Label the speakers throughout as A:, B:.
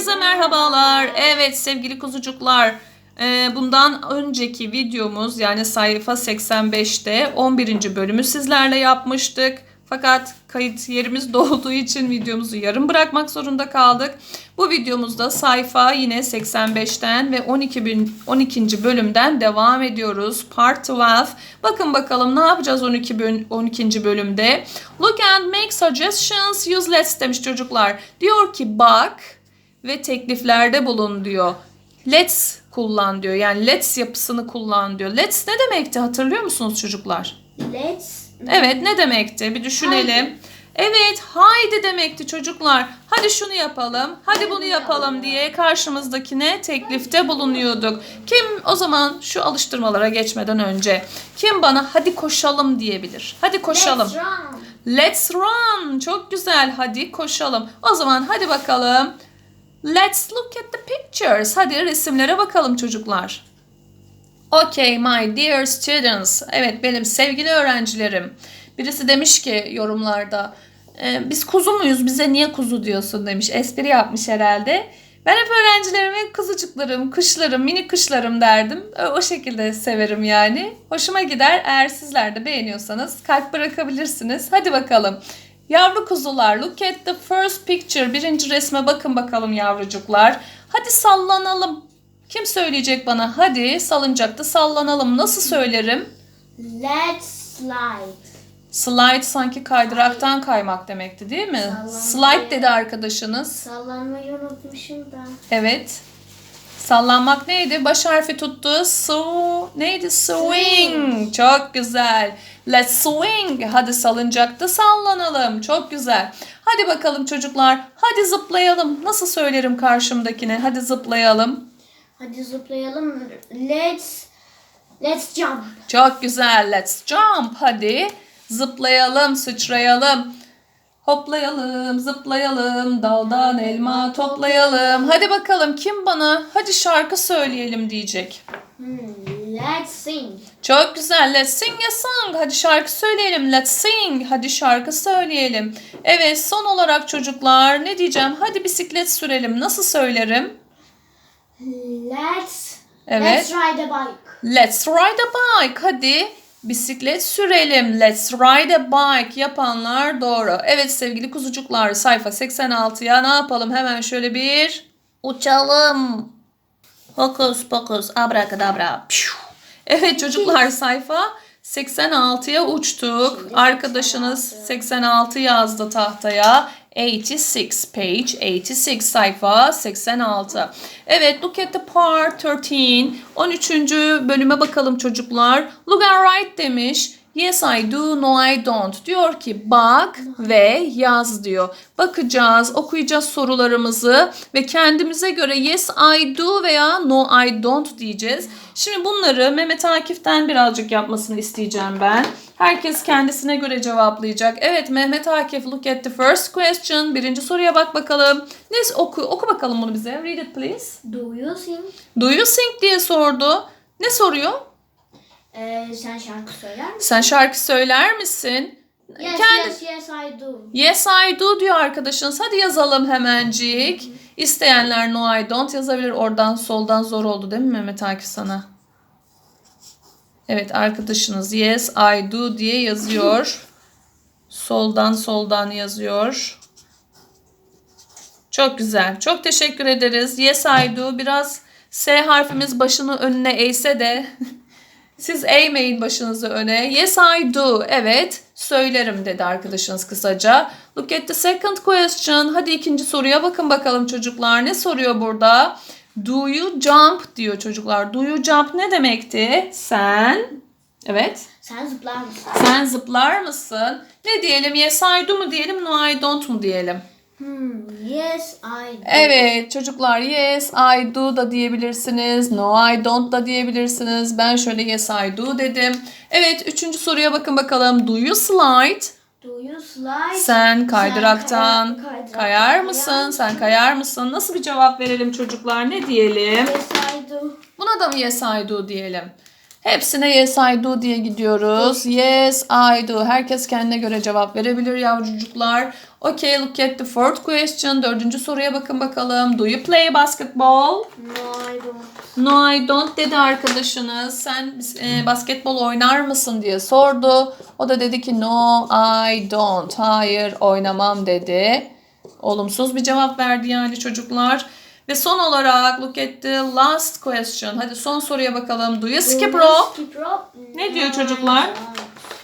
A: Herkese merhabalar. Evet sevgili kuzucuklar. e, Bundan önceki videomuz yani sayfa 85'te 11. bölümü sizlerle yapmıştık. Fakat kayıt yerimiz dolduğu için videomuzu yarım bırakmak zorunda kaldık. Bu videomuzda sayfa yine 85'ten ve 12. bin- 12. bölümden devam ediyoruz. Part 12. Bakın bakalım ne yapacağız 12. böl- 12. bölümde. Look and make suggestions. Use let's demiş çocuklar. Diyor ki bak ve tekliflerde bulun diyor. Let's kullan diyor. Yani let's yapısını kullan diyor. Let's ne demekti hatırlıyor musunuz çocuklar?
B: Let's
A: Evet ne demekti? Bir düşünelim. Evet haydi demekti çocuklar. Hadi şunu yapalım, hadi bunu yapalım diye karşımızdakine teklifte bulunuyorduk. Kim o zaman şu alıştırmalara geçmeden önce kim bana hadi koşalım diyebilir? Hadi koşalım.
B: Let's run.
A: Let's run. Çok güzel. Hadi koşalım. O zaman hadi bakalım. Let's look at the pictures. Hadi resimlere bakalım çocuklar. Okay my dear students. Evet benim sevgili öğrencilerim. Birisi demiş ki yorumlarda "E, biz kuzu muyuz bize niye kuzu diyorsun demiş. Espri yapmış herhalde. Ben hep öğrencilerime kuzucuklarım, kışlarım, mini kışlarım derdim. E, O şekilde severim yani. Hoşuma gider. Eğer sizler de beğeniyorsanız kalp bırakabilirsiniz. Hadi bakalım. Yavru kuzular, look at the first picture. Birinci resme bakın bakalım yavrucuklar. Hadi sallanalım. Kim söyleyecek bana? Hadi salıncakta sallanalım. Nasıl söylerim?
B: Let's slide.
A: Slide sanki kaydıraktan kaymak demekti değil mi?
B: Sallanmayı-
A: Slide dedi arkadaşınız.
B: Sallanmayı unutmuşum da.
A: Evet. Sallanmak neydi? Baş harfi tuttu. Su neydi? Swing. Çok güzel. Let's swing. Hadi salıncakta sallanalım. Çok güzel. Hadi bakalım çocuklar. Hadi zıplayalım. Nasıl söylerim karşımdakine? Hadi zıplayalım.
B: Hadi zıplayalım. Let's Let's jump.
A: Çok güzel. Let's jump. Hadi zıplayalım, sıçrayalım. Hoplayalım, zıplayalım, daldan elma toplayalım. Hadi bakalım kim bana hadi şarkı söyleyelim diyecek.
B: Hmm, let's sing.
A: Çok güzel. Let's sing a song. Hadi şarkı söyleyelim. Let's sing. Hadi şarkı söyleyelim. Evet son olarak çocuklar ne diyeceğim? Hadi bisiklet sürelim. Nasıl söylerim?
B: Let's
A: Evet.
B: Let's ride a bike.
A: Let's ride a bike. Hadi bisiklet sürelim. Let's ride a bike yapanlar doğru. Evet sevgili kuzucuklar sayfa 86'ya ne yapalım? Hemen şöyle bir uçalım. Hokus pokus abrakadabra. Piu. Evet çocuklar sayfa 86'ya uçtuk. Arkadaşınız 86 yazdı tahtaya. 86 page 86 sayfa 86. Evet look at the part 13. 13. bölüme bakalım çocuklar. Look and write demiş. Yes I do, no I don't. Diyor ki bak ve yaz diyor. Bakacağız, okuyacağız sorularımızı ve kendimize göre yes I do veya no I don't diyeceğiz. Şimdi bunları Mehmet Akif'ten birazcık yapmasını isteyeceğim ben. Herkes kendisine göre cevaplayacak. Evet Mehmet Akif look at the first question. Birinci soruya bak bakalım. Ne oku, oku bakalım bunu bize. Read it please.
B: Do you sing?
A: Do you sing diye sordu. Ne soruyor?
B: Ee, sen şarkı söyler misin?
A: Sen şarkı söyler misin?
B: Yes,
A: Kendi-
B: yes, yes I do.
A: Yes I do diyor arkadaşınız. Hadi yazalım hemencik. İsteyenler no I don't yazabilir. Oradan soldan zor oldu değil mi Mehmet Akif sana? Evet arkadaşınız yes I do diye yazıyor. Soldan soldan yazıyor. Çok güzel. Çok teşekkür ederiz. Yes I do. Biraz S harfimiz başını önüne eğse de siz eğmeyin başınızı öne. Yes I do. Evet söylerim dedi arkadaşınız kısaca. Look at the second question. Hadi ikinci soruya bakın bakalım çocuklar. Ne soruyor burada? Do you jump diyor çocuklar. Do you jump ne demekti? Sen Evet.
B: Sen zıplar mısın?
A: Sen zıplar mısın? Ne diyelim? Yes I do mu diyelim? No I don't mu diyelim?
B: Hmm, yes I do.
A: Evet çocuklar yes I do da diyebilirsiniz. No I don't da diyebilirsiniz. Ben şöyle yes I do dedim. Evet üçüncü soruya bakın bakalım. Do you slide?
B: Do you slide?
A: Sen kaydıraktan
B: kay- kaydıraktan
A: kayar
B: kayar
A: mısın? Sen kayar mısın? Nasıl bir cevap verelim çocuklar? Ne diyelim?
B: Yes I do.
A: Buna da mı yes I do diyelim? Hepsine yes I do diye gidiyoruz. Yes I do. Herkes kendine göre cevap verebilir yavrucuklar. Okay look at the fourth question. Dördüncü soruya bakın bakalım. Do you play basketball?
B: No, I don't.
A: No I don't dedi arkadaşınız. Sen e, basketbol oynar mısın diye sordu. O da dedi ki no I don't. Hayır oynamam dedi. Olumsuz bir cevap verdi yani çocuklar. Ve son olarak look at the last question. Hadi son soruya bakalım. Do you skip rope? Ne diyor çocuklar?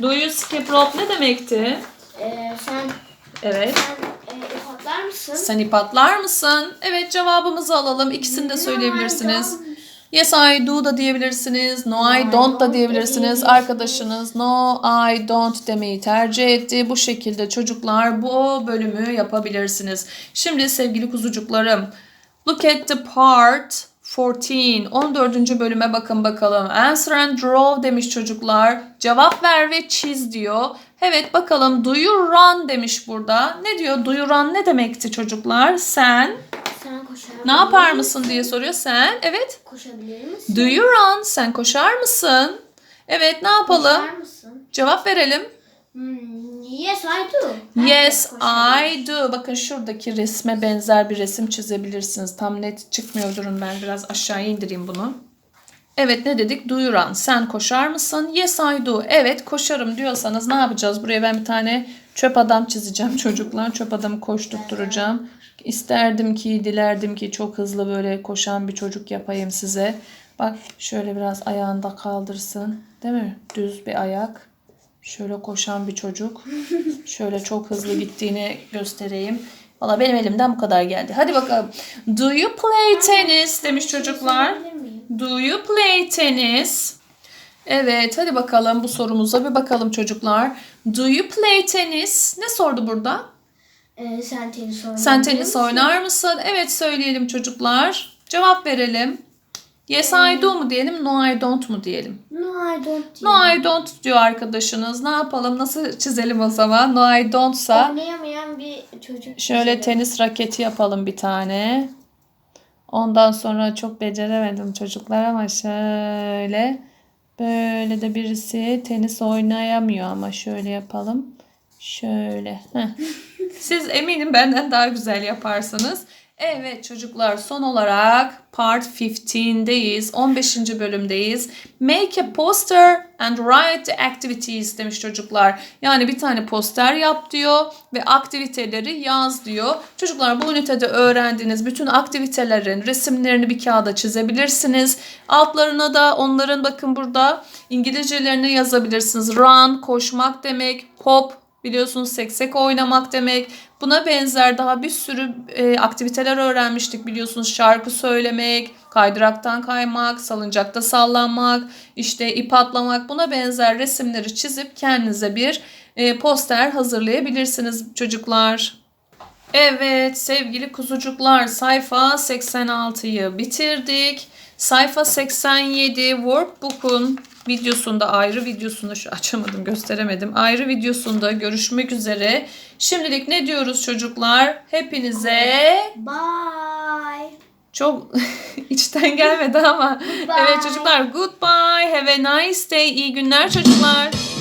A: Do you skip rope ne demekti?
B: Ee, sen
A: Evet.
B: sen e, ip atlar mısın?
A: Sen ip atlar mısın? Evet cevabımızı alalım. İkisini de söyleyebilirsiniz. Yes I do da diyebilirsiniz. No I don't da diyebilirsiniz. Arkadaşınız no I don't demeyi tercih etti. Bu şekilde çocuklar bu bölümü yapabilirsiniz. Şimdi sevgili kuzucuklarım. Look at the part 14. 14. bölüme bakın bakalım. Answer and draw demiş çocuklar. Cevap ver ve çiz diyor. Evet bakalım do you run demiş burada. Ne diyor? Do you run ne demekti çocuklar? Sen
B: Sen koşar
A: ne yapar mısın diye soruyor. Sen evet
B: Koşabilir misin?
A: Do you run? Sen koşar mısın? Evet ne yapalım?
B: Koşar mısın?
A: Cevap verelim.
B: Hmm, yes, I do.
A: Yes. I do. Bakın şuradaki resme benzer bir resim çizebilirsiniz. Tam net çıkmıyor durun ben biraz aşağıya indireyim bunu. Evet ne dedik? Run? Sen koşar mısın? Yes I do. Evet koşarım diyorsanız ne yapacağız? Buraya ben bir tane çöp adam çizeceğim çocuklar. Çöp adamı koşturtturacağım. İsterdim ki, dilerdim ki çok hızlı böyle koşan bir çocuk yapayım size. Bak şöyle biraz ayağını da kaldırsın. Değil mi? Düz bir ayak. Şöyle koşan bir çocuk. Şöyle çok hızlı gittiğini göstereyim. Valla benim elimden bu kadar geldi. Hadi bakalım. Do you play tennis demiş çocuklar.
B: Sorabilir miyim?
A: Do you play tennis? Evet hadi bakalım bu sorumuza bir bakalım çocuklar. Do you play tennis? Ne sordu burada?
B: Ee, sen tenis oynar
A: Sen tenis oynar mısın? Evet söyleyelim çocuklar. Cevap verelim. Yes I do mu diyelim, no I don't mu diyelim?
B: No, I don't.
A: No I don't diyor arkadaşınız. Ne yapalım? Nasıl çizelim o zaman? No I don'tsa
B: Oynayamayan bir çocuk.
A: şöyle
B: çizelim.
A: tenis raketi yapalım bir tane. Ondan sonra çok beceremedim çocuklar ama şöyle böyle de birisi tenis oynayamıyor ama şöyle yapalım. Şöyle. Heh. Siz eminim benden daha güzel yaparsınız. Evet çocuklar son olarak part 15'deyiz. 15. bölümdeyiz. Make a poster and write the activities demiş çocuklar. Yani bir tane poster yap diyor ve aktiviteleri yaz diyor. Çocuklar bu ünitede öğrendiğiniz bütün aktivitelerin resimlerini bir kağıda çizebilirsiniz. Altlarına da onların bakın burada İngilizcelerini yazabilirsiniz. Run koşmak demek, hop biliyorsunuz seksek oynamak demek. Buna benzer daha bir sürü e, aktiviteler öğrenmiştik biliyorsunuz. Şarkı söylemek, kaydıraktan kaymak, salıncakta sallanmak, işte ip atlamak buna benzer resimleri çizip kendinize bir e, poster hazırlayabilirsiniz çocuklar. Evet sevgili kuzucuklar sayfa 86'yı bitirdik. Sayfa 87 workbook'un videosunda ayrı videosunda şu açamadım gösteremedim. Ayrı videosunda görüşmek üzere. Şimdilik ne diyoruz çocuklar? Hepinize
B: Bye.
A: çok içten gelmedi ama.
B: Goodbye.
A: Evet çocuklar goodbye. Have a nice day. İyi günler çocuklar.